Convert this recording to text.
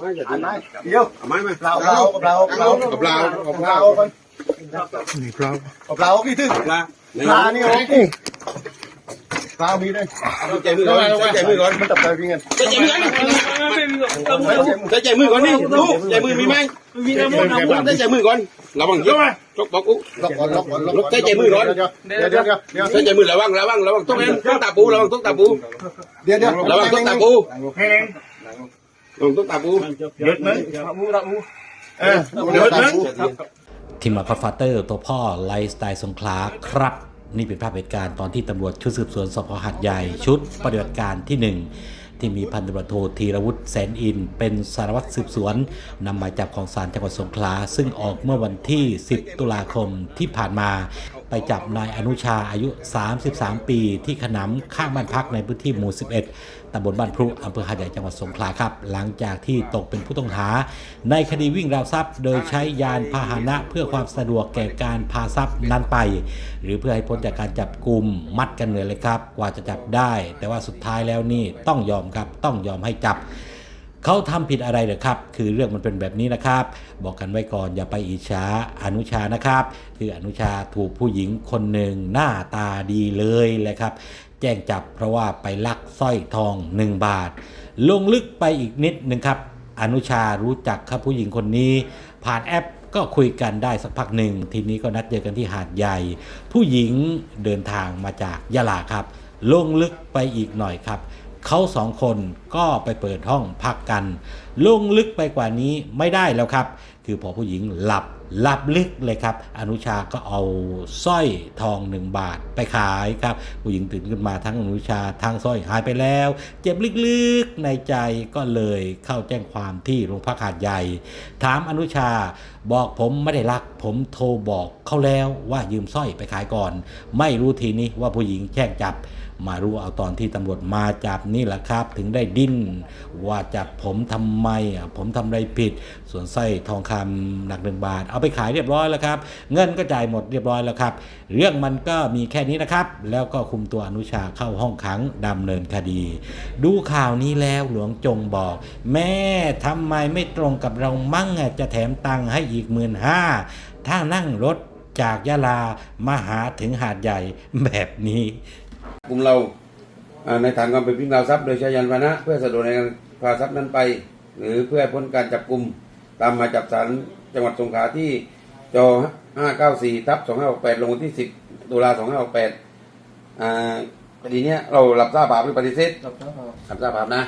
ม้จะอ่านไหมเดี๋ยวเอาไม้มาเปล่าเปล่าเปล่าเปล่ากับเรากับเปเราล่าคนนี่ครับเปล่าพี่ทึ่งปลาปลานี่โอ้ปลามีด้วยใจมือก่อนใจมือก่อนมันตับใจพี่เงินใจมือก่อนใจมือก่อนนี่ลูกใจมือมีไหมมีนะมึงได้ใจมือก่อนระวังเยอะจกบอกอุ๊ล็อกก่อนล็อกก่อนล็อกล็อกใจมือก่อนเดี๋ยวเดี๋ยวเดี๋ยวเดี๋ยวใจมือระวังระวังระวังต้องต้องตาปูระวังต้องตาปูเดี๋ยวเดี๋ยวระวังต้องตาปูแห้ง ระวังต้องตาปูเดือดไหมเออเดี๋ยวตัดหูทีมงานคอฟาเตอร์ตัวพ่อไลฟ์สไตล์สงขลาครับ นี่เป็นภาพเหตุการณ์ตอนที่ตำรวจชุดสืบสวนสพหัดใหญ่ชุดปฏิบัติการที่ 1 ที่มีพันตำรวจโทธีรวุฒิแสนอิน เป็นสารวัตรสืบสวนนำหมายจับของศาลจังหวัดสงขลาซึ่งออกเมื่อวันที่ 10 ตุลาคมที่ผ่านมาไปจับนายอนุชาอายุ 33 ปี ที่ขนำข้างบ้านพักในพื้นที่หมู่ 11 ตำบลบ้านพรุอำเภอหาดใหญ่จังหวัดสงขลาครับ หลังจากที่ตกเป็นผู้ต้องหา ในคดีวิ่งราวทรัพย์ โดยใช้ยานพาหนะเพื่อความสะดวกแก่การพาทรัพย์นั้นไป หรือเพื่อให้พ้นจากการจับกลุ่มมัดกันเหนื่อยเลยครับ กว่าจะจับได้ แต่ว่าสุดท้ายแล้วนี่ต้องยอมครับต้องยอมให้จับ เขาทำผิดอะไรเหรอครับ คือเรื่องมันเป็นแบบนี้นะครับ บอกกันไว้ก่อนอย่าไปอิจฉาอนุชานะครับ คืออนุชาถูกผู้หญิงคนหนึ่งหน้าตาดีเลยแหละครับ แจ้งจับเพราะว่าไปลักสร้อยทอง 1 บาท ลงลึกไปอีกนิดหนึ่งครับ อนุชารู้จักครับผู้หญิงคนนี้ ผ่านแอปก็คุยกันได้สักพักหนึ่ง ทีนี้ก็นัดเจอกันที่หาดใหญ่ ผู้หญิงเดินทางมาจากยะลาครับ ลงลึกไปอีกหน่อยครับ เขาสองคนก็ไปเปิดห้องพักกัน ลงลึกไปกว่านี้ไม่ได้แล้วครับ คือพอผู้หญิงหลับหลับลึกเลยครับ อนุชาก็เอาสร้อยทองหนึ่งบาทไปขายครับ ผู้หญิงตื่นขึ้นมาทั้งอนุชาทั้งสร้อยหายไปแล้ว เจ็บลึกๆในใจก็เลยเข้าแจ้งความที่โรงพักหาดใหญ่ ถามอนุชาบอกผมไม่ได้รัก ผมโทรบอกเขาแล้วว่ายืมสร้อยไปขายก่อน ไม่รู้ทีนี้ว่าผู้หญิงแจ้งจับ มารู้เอาตอนที่ตำรวจมาจับนี่แหละครับ ถึงได้ดิ้นว่าจับผมทำไมผมทำอะไรผิด ส่วนไส้ทองคำหนักหนึ่งบาท เอาไปขายเรียบร้อยแล้วครับ เงินก็จ่ายหมดเรียบร้อยแล้วครับ เรื่องมันก็มีแค่นี้นะครับ แล้วก็คุมตัวอนุชาเข้าห้องขังดำเนินคดี ดูข่าวนี้แล้วหลวงจงบอก แม่ทำไมไม่ตรงกับเรามั่งจะแถมตังค์ให้อีกหมื่นห้าถ้านั่งรถจากยะลามาหาถึงหาดใหญ่แบบนี้ กลุ่มเราอ่าในฐานความเป็นพิงราวทรัพย์โดยใช้ยานพาหนะ เพื่อสะดวกในการพาทรัพย์นั้นไป หรือเพื่อให้พ้นการจับกลุ่มตามหมายจับศาลจังหวัดสงขลาที่จ594ทับ2568ลงวันที่ 10ตุลา2568อ่าคดีเนี้ยเรารับทราบภาพหรือปฏิเสธรับทราบภาพนะ